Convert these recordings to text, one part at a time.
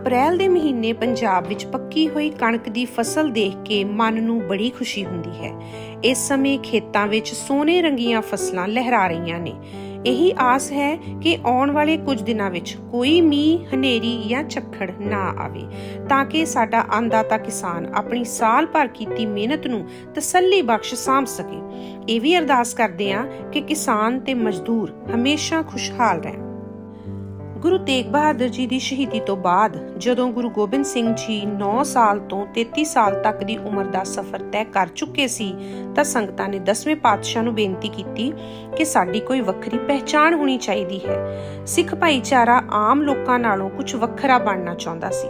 ਅਪ੍ਰੈਲ ਦੇ ਮਹੀਨੇ ਪੰਜਾਬ ਵਿੱਚ ਪੱਕੀ ਹੋਈ ਕਣਕ ਦੀ ਫਸਲ ਦੇਖ ਕੇ ਮਨ ਨੂੰ ਬੜੀ ਖੁਸ਼ੀ ਹੁੰਦੀ ਹੈ। ਇਸ ਸਮੇਂ ਖੇਤਾਂ ਵਿੱਚ ਸੋਨੇ ਰੰਗੀਆਂ ਫਸਲਾਂ ਲਹਿਰਾ ਰਹੀਆਂ ਨੇ। ਇਹੀ ਆਸ ਹੈ ਕਿ ਆਉਣ ਵਾਲੇ ਕੁਝ ਦਿਨਾਂ ਵਿੱਚ ਕੋਈ ਮੀਂਹ, ਹਨੇਰੀ ਜਾਂ ਝੱਖੜ ਨਾ ਆਵੇ, ਤਾਂ ਕਿ ਸਾਡਾ ਅੰਨਦਾਤਾ ਕਿਸਾਨ ਆਪਣੀ ਸਾਲ ਭਰ ਕੀਤੀ ਮਿਹਨਤ ਨੂੰ ਤਸੱਲੀ ਬਖਸ਼ ਸਾਂਭ ਸਕੇ। ਇਹ ਵੀ ਅਰਦਾਸ ਕਰਦੇ ਹਾਂ ਕਿ ਕਿਸਾਨ ਤੇ ਮਜ਼ਦੂਰ ਹਮੇਸ਼ਾ ਖੁਸ਼ਹਾਲ ਰਹਿਣ। ਗੁਰੂ ਤੇਗ ਬਹਾਦਰ ਜੀ ਦੀ ਸ਼ਹੀਦੀ ਤੋਂ ਬਾਅਦ ਜਦੋਂ ਗੁਰੂ ਗੋਬਿੰਦ ਸਿੰਘ ਜੀ 9 ਸਾਲ ਤੋਂ 33 ਸਾਲ ਤੱਕ ਦੀ ਉਮਰ ਦਾ ਸਫ਼ਰ ਤੈਅ ਕਰ ਚੁੱਕੇ ਸੀ, ਤਾਂ ਸੰਗਤਾਂ ਨੇ 10ਵੇਂ ਪਾਤਸ਼ਾਹ ਨੂੰ ਬੇਨਤੀ ਕੀਤੀ ਕਿ ਸਾਡੀ ਕੋਈ ਵੱਖਰੀ ਪਹਿਚਾਣ ਹੋਣੀ ਚਾਹੀਦੀ ਹੈ। ਸਿੱਖ ਭਾਈਚਾਰਾ ਆਮ ਲੋਕਾਂ ਨਾਲੋਂ ਕੁਝ ਵੱਖਰਾ ਬਣਨਾ ਚਾਹੁੰਦਾ ਸੀ।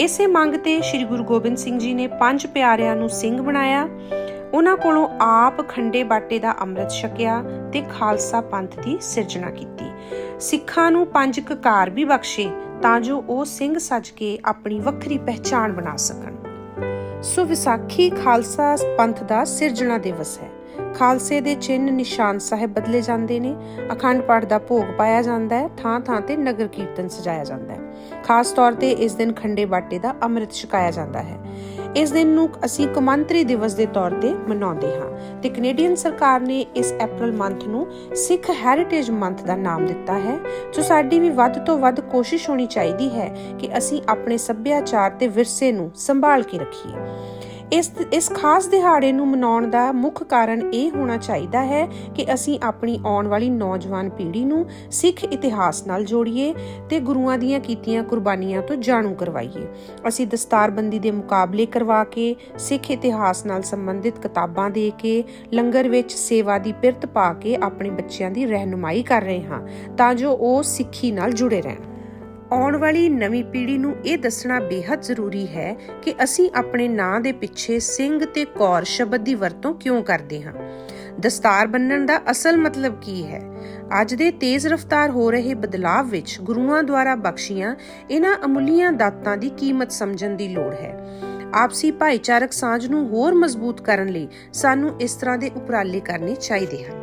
ਇਸੇ ਮੰਗ ਤੇ ਸ੍ਰੀ ਗੁਰੂ ਗੋਬਿੰਦ ਸਿੰਘ ਜੀ ਨੇ ਪੰਜ ਪਿਆਰਿਆਂ ਨੂੰ ਸਿੰਘ ਬਣਾਇਆ। ਉਹਨਾਂ ਕੋਲੋਂ ਆਪ ਖੰਡੇ ਬਾਟੇ ਦਾ ਅੰਮ੍ਰਿਤ ਛਕਿਆ ਤੇ ਖਾਲਸਾ ਪੰਥ ਦੀ ਸਿਰਜਣਾ ਕੀਤੀ। ਸਿੱਖਾਂ ਨੂੰ ਪੰਜ ਕਕਾਰ ਵੀ ਬਖਸ਼ੇ ਤਾਂ ਜੋ ਉਹ ਸਿੰਘ ਸੱਜ ਕੇ ਆਪਣੀ ਵੱਖਰੀ ਪਹਿਚਾਣ ਬਣਾ ਸਕਣ। ਸੋ ਵਿਸਾਖੀ ਖਾਲਸਾ ਪੰਥ ਦਾ ਸਿਰਜਣਾ ਦਿਵਸ ਹੈ। ਖਾਲਸੇ ਦੇ ਚਿੰਨ ਨਿਸ਼ਾਨ ਸਾਹਿਬ ਬਦਲੇ ਜਾਂਦੇ ਨੇ। ਅਖੰਡ ਪਾਠ ਦਾ ਭੋਗ ਪਾਇਆ ਜਾਂਦਾ ਹੈ, ਥਾਂ ਥਾਂ ਤੇ ਨਗਰ ਕੀਰਤਨ ਸਜਾਇਆ ਜਾਂਦਾ ਹੈ। ਖਾਸ ਤੌਰ ਤੇ ਇਸ ਦਿਨ ਖੰਡੇ ਬਾਟੇ ਦਾ ਅੰਮ੍ਰਿਤ ਛਕਾਇਆ ਜਾਂਦਾ ਹੈ। ਇਸ ਦਿਨ ਨੂੰ ਅਸੀਂ ਕੌਮਾਂਤਰੀ ਦਿਵਸ ਦੇ ਤੌਰ ਤੇ ਮਨਾਉਂਦੇ ਹਾਂ ਤੇ ਕੈਨੇਡੀਅਨ ਸਰਕਾਰ ਨੇ ਇਸ April ਮੰਥ ਨੂੰ ਸਿੱਖ ਹੈਰੀਟੇਜ ਮੰਥ ਦਾ ਨਾਮ ਦਿੱਤਾ ਹੈ, ਜੋ ਸਾਡੀ ਵੀ ਵੱਧ ਤੋਂ ਵੱਧ ਕੋਸ਼ਿਸ਼ ਹੋਣੀ ਚਾਹੀਦੀ ਹੈ ਕਿ ਅਸੀਂ ਆਪਣੇ ਸੱਭਿਆਚਾਰ ਤੇ ਵਿਰਸੇ ਨੂੰ ਸੰਭਾਲ ਕੇ ਰੱਖੀਏ। ਇਸ ਇਸ ਖਾਸ ਦਿਹਾੜੇ ਨੂੰ ਮਨਾਉਣ ਦਾ ਮੁੱਖ ਕਾਰਨ ਇਹ ਹੋਣਾ ਚਾਹੀਦਾ ਹੈ ਕਿ ਅਸੀਂ ਆਪਣੀ ਆਉਣ ਵਾਲੀ ਨੌਜਵਾਨ ਪੀੜ੍ਹੀ ਨੂੰ ਸਿੱਖ ਇਤਿਹਾਸ ਨਾਲ ਜੋੜੀਏ ਤੇ ਗੁਰੂਆਂ ਦੀਆਂ ਕੀਤੀਆਂ ਕੁਰਬਾਨੀਆਂ ਤੋਂ ਜਾਣੂ ਕਰਵਾਈਏ। ਅਸੀਂ ਦਸਤਾਰਬੰਦੀ ਦੇ ਮੁਕਾਬਲੇ ਕਰਵਾ ਕੇ, ਸਿੱਖ ਇਤਿਹਾਸ ਨਾਲ ਸੰਬੰਧਿਤ ਕਿਤਾਬਾਂ ਦੇ ਕੇ, ਲੰਗਰ ਵਿੱਚ ਸੇਵਾ ਦੀ ਪਿਰਤ ਪਾ ਕੇ ਆਪਣੇ ਬੱਚਿਆਂ ਦੀ ਰਹਿਨੁਮਾਈ ਕਰ ਰਹੇ ਹਾਂ ਤਾਂ ਜੋ ਉਹ ਸਿੱਖੀ ਨਾਲ ਜੁੜੇ ਰਹਿਣ। ਆਉਣ ਵਾਲੀ ਨਵੀਂ ਪੀੜ੍ਹੀ ਨੂੰ ਇਹ ਦੱਸਣਾ ਬੇहद ਜ਼ਰੂਰੀ ਹੈ ਕਿ ਅਸੀਂ ਆਪਣੇ ਨਾਂ ਦੇ ਪਿੱਛੇ ਸਿੰਘ ਤੇ ਕੌਰ ਸ਼ਬਦ ਦੀ ਵਰਤੋਂ ਕਿਉਂ ਕਰਦੇ ਹਾਂ? ਦਸਤਾਰ ਬੰਨਣ ਦਾ ਅਸਲ ਮਤਲਬ ਕੀ ਹੈ? ਅੱਜ ਦੇ ਤੇਜ਼ ਰਫ਼ਤਾਰ ਹੋ ਰਹੇ ਬਦਲਾਵ ਵਿੱਚ ਗੁਰੂਆਂ ਦੁਆਰਾ ਬਖਸ਼ੀਆਂ ਇਹਨਾਂ ਅਮੁੱਲੀਆਂ ਦਾਤਾਂ ਦੀ ਕੀਮਤ ਸਮਝਣ ਦੀ ਲੋੜ ਹੈ। ਆਪਸੀ ਭਾਈਚਾਰਕ ਸਾਂਝ ਨੂੰ ਹੋਰ ਮਜ਼ਬੂਤ ਕਰਨ ਲਈ ਸਾਨੂੰ ਇਸ ਤਰ੍ਹਾਂ ਦੇ ਉਪਰਾਲੇ ਕਰਨੇ ਚਾਹੀਦੇ ਹਨ।